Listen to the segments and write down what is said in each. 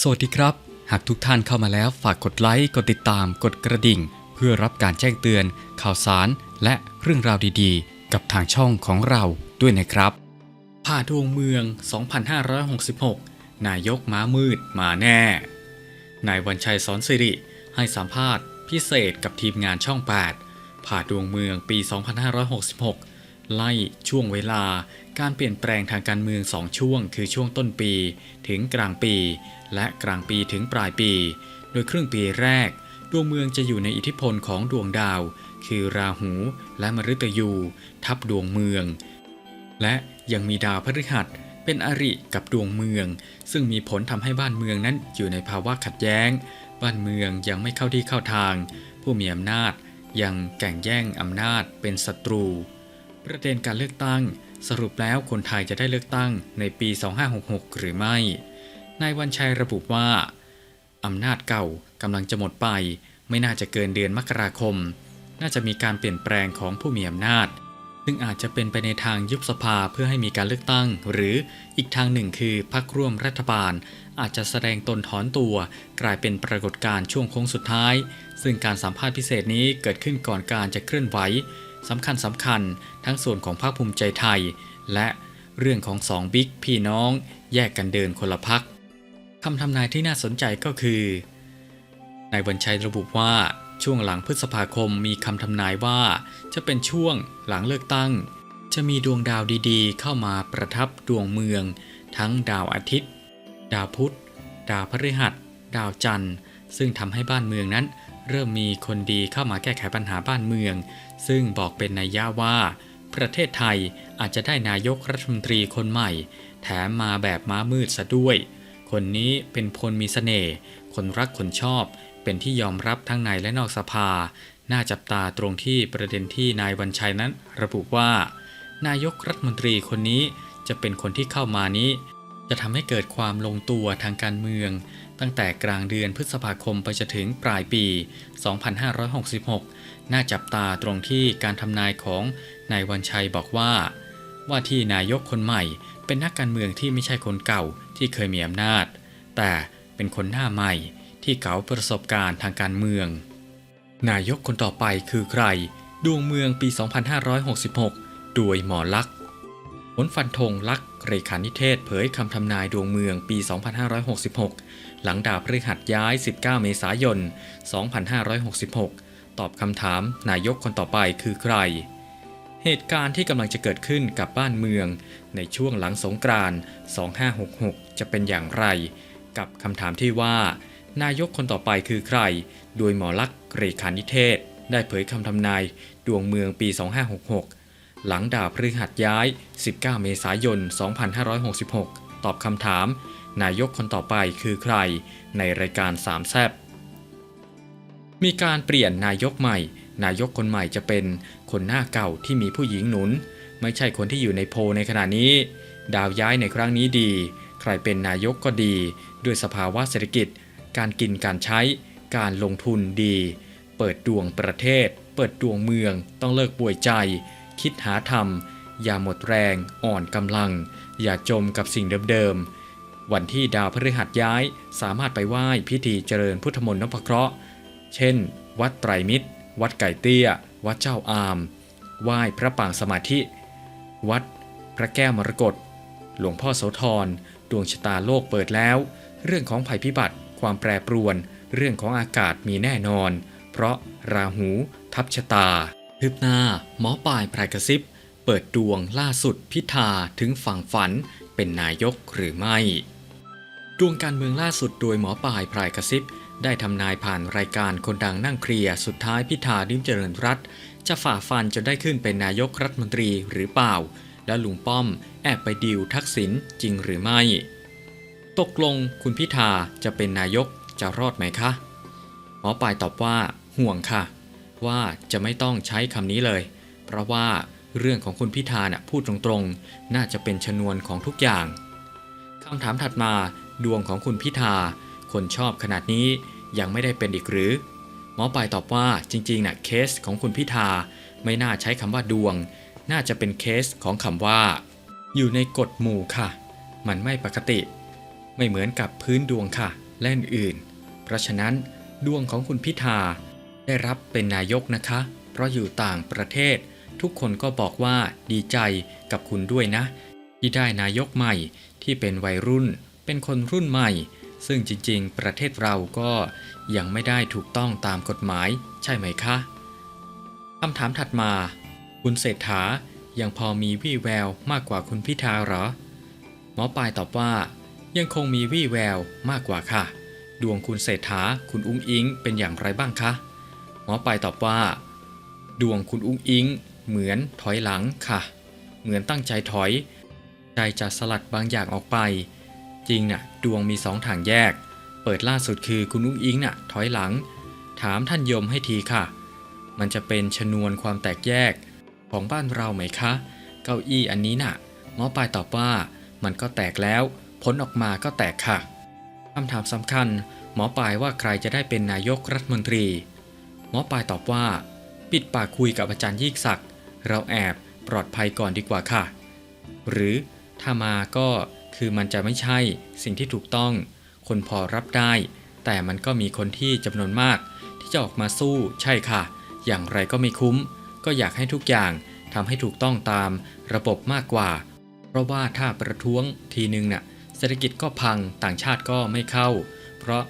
สวัสดีครับ หากทุกท่านเข้ามาแล้วฝากกดไลค์ กดติดตาม กดกระดิ่ง เพื่อรับการแจ้งเตือน ข่าวสาร และเรื่องราวดีๆ กับทางช่องของเราด้วยนะครับ ผ่าดวงเมือง 2566 นายกม้ามืดมาแน่ นายวันชัยสอนสิริ ให้สัมภาษณ์พิเศษกับทีมงานช่อง 8 ผ่าดวงเมืองปี 2566 ไล่ช่วงเวลาการเปลี่ยนแปลงทางการเมือง2ช่วง คือช่วงต้นปี ถึงกลางปี และกลางปีถึงปลายปี โดยครึ่งปีแรก ดวงเมืองจะอยู่ในอิทธิพลของดวงดาว คือราหูและมฤตยู ทับดวงเมือง และยังมีดาวพฤหัสเป็นอริกับดวงเมือง ซึ่งมีผลทำให้บ้านเมืองนั้นอยู่ในภาวะขัดแย้ง บ้านเมืองยังไม่เข้าที่เข้าทาง ผู้มีอำนาจยังแก่งแย่งอำนาจเป็นศัตรู ประเด็นการเลือกตั้ง สรุปแล้วคนไทยจะได้เลือกตั้งในปี 2566 หรือไม่ นายวันชัยระบุว่า อำนาจเก่ากำลังจะหมดไป ไม่น่าจะเกินเดือนมกราคม น่าจะมีการเปลี่ยนแปลงของผู้มีอำนาจ ซึ่งอาจจะเป็นไปในทางยุบสภาเพื่อให้มีการเลือกตั้ง หรืออีกทางหนึ่งคือพรรคร่วมรัฐบาล อาจจะแสดงตนถอนตัว กลายเป็นปรากฏการณ์ช่วงโค้งสุดท้าย ซึ่งการสัมภาษณ์พิเศษนี้เกิดขึ้นก่อนการจะเคลื่อนไหว สำคัญสำคัญทั้งส่วนของภาคภูมิใจไทย และเรื่องของสองบิ๊กพี่น้องแยกกันเดินคนละพักคำทำนายที่น่าสนใจก็คือนายวันชัยระบุว่าช่วงหลังพฤษภาคมมีคำทำนายว่า จะเป็นช่วงหลังเลือกตั้ง จะมีดวงดาวดีๆ เข้ามาประทับดวงเมือง ทั้งดาวอาทิตย์ ดาวพุธ ดาวพฤหัส ดาวจันทร์ ซึ่งทำให้บ้านเมืองนั้น เริ่มมีคนดีเข้ามาแก้ไขปัญหาบ้านเมือง ซึ่งบอกเป็นนัยยะว่า ประเทศไทยอาจจะได้นายกรัฐมนตรีคนใหม่ แถมมาแบบม้ามืดซะด้วย คนนี้เป็นพลมีเสน่ห์คนรักคนชอบ เป็นที่ยอมรับทั้งในและนอกสภา น่าจับตาตรงที่ประเด็นที่นายวันชัยนั้น ระบุว่า นายกรัฐมนตรีคนนี้จะเป็นคนที่เข้ามานี้ จะทำให้เกิดความลงตัวทางการเมือง ตั้งแต่กลางเดือนพฤษภาคมไปจนถึงปลายปี 2566 น่าจับตาตรงที่การทำนายของนายวันชัยบอกว่า ว่าที่นายกคนใหม่ เป็นนักการเมืองที่ไม่ใช่คนเก่าที่เคยมีอำนาจ แต่เป็นคนหน้าใหม่ ที่เก๋าประสบการณ์ทางการเมือง นายกคนต่อไปคือใคร ดวงเมืองปี 2566 โดยหมอลักษ์ ผลฟันธงลักษ์เรขานิเทศเผยคำทำนายดวงเมืองปี 2566 หลังดาวพฤหัสย้าย 19 เมษายน 2566 ตอบคำถามนายกคนต่อไปคือใคร เหตุการณ์ที่กำลังจะเกิดขึ้นกับบ้านเมือง ในช่วงหลังสงกรานต์2566 จะเป็นอย่างไร กับคำถามที่ว่า นายกคนต่อไปคือใคร โดยหมอลักษ์เรขานิเทศ ได้เผยคำทำนายดวงเมืองปี 2566 หลังดาวพฤหัสย้าย 19 เมษายน 2566 ตอบคำถาม นายกคนต่อไปคือใคร ในรายการสามแซบมีการเปลี่ยนนายกใหม่ นายกคนใหม่จะเป็นคนหน้าเก่าที่มีผู้หญิงหนุน ไม่ใช่คนที่อยู่ในโพในขณะนี้ ดาวย้ายในครั้งนี้ดี ใครเป็นนายกก็ดี ด้วยสภาวะเศรษฐกิจ การกินการใช้ การลงทุนดี เปิดดวงประเทศ เปิดดวงเมือง ต้องเลิกป่วยใจ คิดหาธรรม อย่าหมดแรงอ่อนกำลัง อย่าจมกับสิ่งเดิมๆ วันที่ดาวพฤหัสย้ายสามารถไปไหว้พิธีเจริญพุทธมนต์นพเคราะห์ เช่น วัดไตรมิตร วัดไก่เตี้ย วัดเจ้าอาม ไหว้พระปางสมาธิ วัดพระแก้วมรกตหลวงพ่อโสธร ดวงชะตาโลกเปิดแล้ว เรื่องของภัยพิบัติ ความแปรปรวน เรื่องของอากาศมีแน่นอน เพราะราหูทับชะตา คืบหน้าหมอปลายไพรกระซิบ เปิดดวงล่าสุดพิธาถึงฝั่งฝันเป็นนายกหรือไม่ ดวงการเมืองล่าสุดโดยหมอปลายไพรกระซิบ ได้ทำนายผ่านรายการคนดังนั่งเคลียร์สุดท้ายพิธาลิมเจริญรัตจะฝ่าฟันจนได้ขึ้นเป็นนายกรัฐมนตรีหรือเปล่า และลุงป้อมแอบไปดิวทักษิณจริงหรือไม่ ตกลงคุณพิธาจะเป็นนายกจะรอดไหมคะ หมอปลายตอบว่าห่วงค่ะ ว่าจะไม่ต้องใช้คำนี้เลย เพราะว่าเรื่องของคุณพิธาน่ะพูดตรงๆ น่าจะเป็นชนวนของทุกอย่างคำถามถัดมาดวงของคุณพิธา คนชอบขนาดนี้ยังไม่ได้เป็นอีกหรือ หมอปลายตอบว่าจริงๆน่ะเคสของคุณพิธา ไม่น่าใช้คำว่าดวง น่าจะเป็นเคสของคำว่า อยู่ในกฎหมู่ค่ะ มันไม่ปกติ ไม่เหมือนกับพื้นดวงค่ะ และอื่น เพราะฉะนั้น ดวงของคุณพิธา ได้รับเป็นนายกนะคะ เพราะอยู่ต่างประเทศ ทุกคนก็บอกว่าดีใจกับคุณด้วยนะ ที่ได้นายกใหม่ที่เป็นวัยรุ่น เป็นคนรุ่นใหม่ ซึ่งจริงๆ ประเทศเราก็ยังไม่ได้ถูกต้องตามกฎหมายใช่ไหมคะคำถามถัดมา คุณเศรษฐายังพอมีวี่แววมากกว่าคุณพิธาเหรอ หมอปลายตอบว่า ยังคงมีวี่แววมากกว่าค่ะ ดวงคุณเศรษฐาคุณอุ้งอิงเป็นอย่างไรบ้างคะ หมอปลายตอบว่า ดวงคุณอุ้งอิง เหมือนถอยหลังค่ะ เหมือนตั้งใจถอย ใจจะสลัดบางอย่างออกไป จริงน่ะ ดวงมีสองทางแยก เปิดล่าสุดคือคุณอุ้งอิงน่ะ ถอยหลัง ถามท่านยมให้ทีค่ะ มันจะเป็นชนวนความแตกแยกของบ้านเราไหมคะ เก้าอี้อันนี้น่ะหมอปลายตอบว่ามันก็แตกแล้ว ผลออกมาก็แตกค่ะคำถามสำคัญ หมอปลายว่าใครจะได้เป็นนายกรัฐมนตรี มอปลายตอบว่า ปิดปากคุยกับอาจารย์ยิ่งศักดิ์เราแอบปลอดภัยก่อนดีกว่าค่ะ หรือถ้ามาก็คือมันจะไม่ใช่สิ่งที่ถูกต้อง คนพอรับได้ แต่มันก็มีคนที่จำนวนมาก ที่จะออกมาสู้ใช่ค่ะ อย่างไรก็ไม่คุ้ม ก็อยากให้ทุกอย่างทำให้ถูกต้องตามระบบมากกว่า เพราะว่าถ้าประท้วงทีนึงน่ะเศรษฐกิจก็พังต่างชาติก็ไม่เข้า เพราะ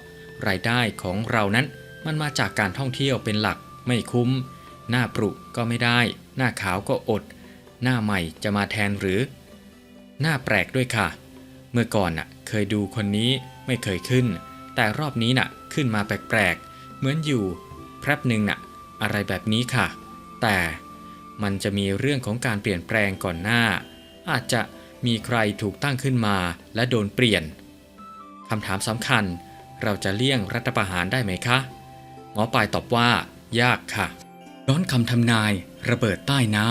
รายได้ของเรานั้น มันมาจากการท่องเที่ยวเป็นหลักไม่คุ้ม หน้าปรุก็ไม่ได้ หน้าขาวก็อด หน้าใหม่จะมาแทนหรือ หน้าแปลกด้วยค่ะ เมื่อก่อนน่ะเคยดูคนนี้ไม่เคยขึ้น แต่รอบนี้น่ะขึ้นมาแปลกๆ เหมือนอยู่แป๊บหนึ่งน่ะ อะไรแบบนี้ค่ะ แต่มันจะมีเรื่องของการเปลี่ยนแปลงก่อนหน้า อาจจะมีใครถูกตั้งขึ้นมาและโดนเปลี่ยนคำถามสำคัญ เราจะเลี่ยงรัฐประหารได้ไหมคะ หมอปลายตอบว่า ยากค่ะ ย้อนคำทำนายระเบิดใต้น้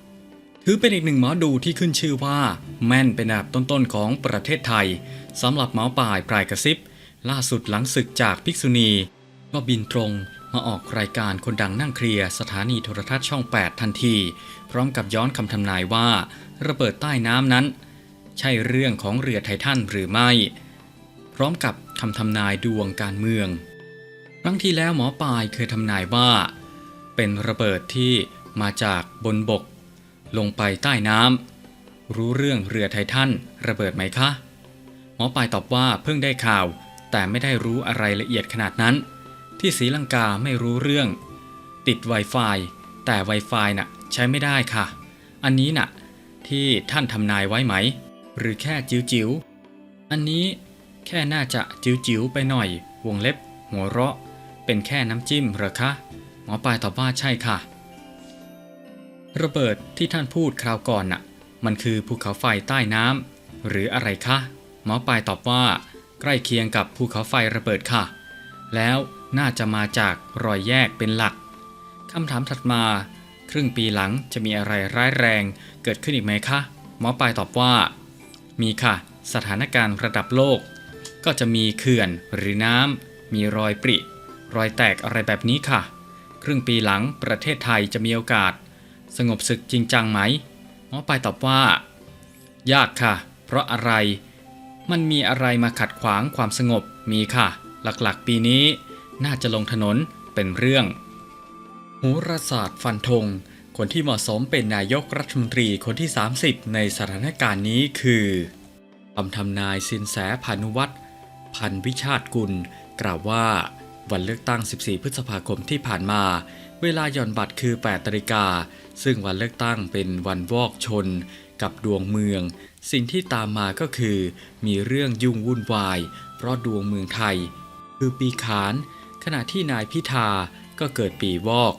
ำถือเป็นอีกหนึ่งหมอดูที่ขึ้นชื่อว่า แม่นเป็นอันดับต้นๆของประเทศไทยสำหรับหมอป่ายปลายกระซิบ ล่าสุดหลังศึกจากภิกษุณี ก็บินตรงมาออกรายการคนดังนั่งเคลียร์สถานีโทรทัศน์ช่อง 8 ทันที พร้อมกับย้อนคำทำนายว่า ระเบิดใต้น้ำนั้น ใช่เรื่องของเรือไททันหรือไม่ พร้อมกับคำทำนายดวงการเมือง ครั้งที่แล้วหมอปลายเคยทำนายว่า เป็นระเบิดที่มาจากบนบก ลงไปใต้น้ำรู้เรื่องเรือไททันระเบิดไหมคะ หมอปลายตอบว่าเพิ่งได้ข่าว แต่ไม่ได้รู้อะไรละเอียดขนาดนั้น ที่ศรีลังกาไม่รู้เรื่อง ติด Wi-Fi แต่ Wi-Fi น่ะใช้ไม่ได้ค่ะ อันนี้น่ะที่ท่านทำนายไว้ไหม หรือแค่จิ๋วจิ๋วอันนี้แค่น่าจะจิ๋วจิ๋วไปหน่อย วงเล็บ หัวเราะ เป็นแค่น้ำจิ้มเหรอคะ หมอปลายตอบว่าใช่ค่ะ ระเบิดที่ท่านพูดคราวก่อนน่ะ มันคือภูเขาไฟใต้น้ำหรืออะไรคะ หมอปลายตอบว่า ใกล้เคียงกับภูเขาไฟระเบิดค่ะ แล้วน่าจะมาจากรอยแยกเป็นหลักคำถามถัดมา ครึ่งปีหลังจะมีอะไรร้ายแรงเกิดขึ้นอีกไหมคะ หมอปลายตอบว่า มีค่ะ สถานการณ์ระดับโลก ก็จะมีเขื่อนหรือน้ำมีรอยปริ รอยแตกอะไรแบบนี้ค่ะ ครึ่งปีหลังประเทศไทยจะมีโอกาส สงบศึกจริงจังไหมหมอปลายตอบว่า ยากค่ะ เพราะอะไร มันมีอะไรมาขัดขวางความสงบมีค่ะ หลักๆ ปีนี้น่าจะลงถนนเป็นเรื่องโหราศาสตร์ฟันธงคนที่เหมาะสมเป็นนายกรัฐมนตรีคนที่ 30 ในสถานการณ์นี้คือคำทำนายสินแสพานุวัตรพันวิชาติกุล กล่าวว่า วันเลือกตั้ง 14 พฤษภาคมที่ผ่านมา เวลาหย่อนบัตรคือ8นาฬิกา ซึ่งวันเลือกตั้งเป็นวันวอกชน กับดวงเมือง สิ่งที่ตามมาก็คือ มีเรื่องยุ่งวุ่นวาย เพราะดวงเมืองไทย คือปีขาน ขณะที่นายพิธาก็เกิดปีวอก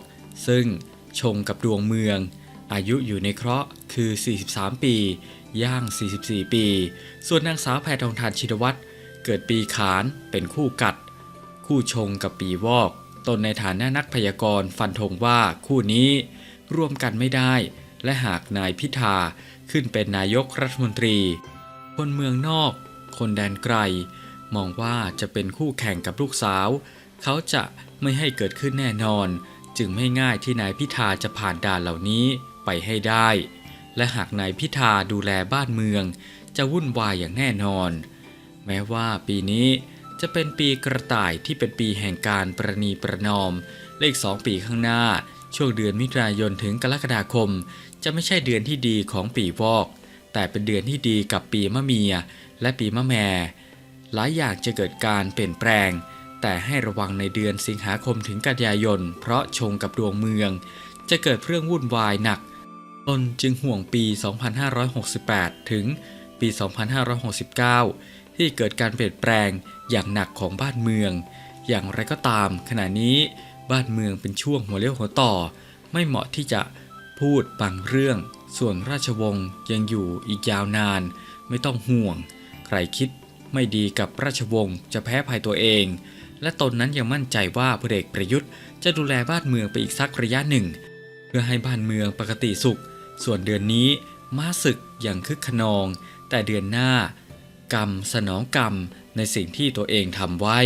ซึ่งชงกับดวงเมือง อายุอยู่ในเคราะห์คือ 43 ปี ย่าง 44 ปี ส่วนนางสาวแพทองทานชินวัตรเกิดปีขานเป็นคู่กัด คู่ชงกับปีวอก ตนในฐานะนักพยากรณ์ฟันธงว่าคู่นี้ร่วมกันไม่ได้ และหากนายพิธาขึ้นเป็นนายกรัฐมนตรี คนเมืองนอก คนแดนไกล มองว่าจะเป็นคู่แข่งกับลูกสาว เขาจะไม่ให้เกิดขึ้นแน่นอน จึงไม่ง่ายที่นายพิธาจะผ่านด่านเหล่านี้ไปให้ได้ และหากนายพิธาดูแลบ้านเมือง จะวุ่นวายอย่างแน่นอน แม้ว่าปีนี้ จะเป็นปีกระต่ายที่เป็นปีแห่งการประนีประนอม เลข2ปีข้างหน้า ช่วงเดือนมิถุนายนถึงกรกฎาคม จะไม่ใช่เดือนที่ดีของปีวอก แต่เป็นเดือนที่ดีกับปีมะเมีย และปีมะแม่ หลายอย่างจะเกิดการเปลี่ยนแปลง แต่ให้ระวังในเดือนสิงหาคมถึงกันยายน เพราะชงกับดวงเมือง จะเกิดเรื่องวุ่นวายหนักตนจึงห่วงปี 2568 ถึงปี 2569 ที่เกิดการเปลี่ยนแปลงอย่างหนักของบ้านเมือง อย่างไรก็ตาม ขณะนี้บ้านเมืองเป็นช่วงหัวเลี้ยวหัวต่อ ไม่เหมาะที่จะพูดบางเรื่อง ส่วนราชวงศ์ยังอยู่อีกยาวนาน ไม่ต้องห่วง ใครคิดไม่ดีกับราชวงศ์จะแพ้ภัยตัวเอง และตนนั้นยังมั่นใจว่าพลเอกประยุทธ์ จะดูแลบ้านเมืองไปอีกสักระยะหนึ่ง เพื่อให้บ้านเมืองปกติสุข ส่วนเดือนนี้ม้าศึกอย่างคึกขนอง แต่เดือนหน้า กรรม สนองกรรมในสิ่งที่ตัวเองทำไว้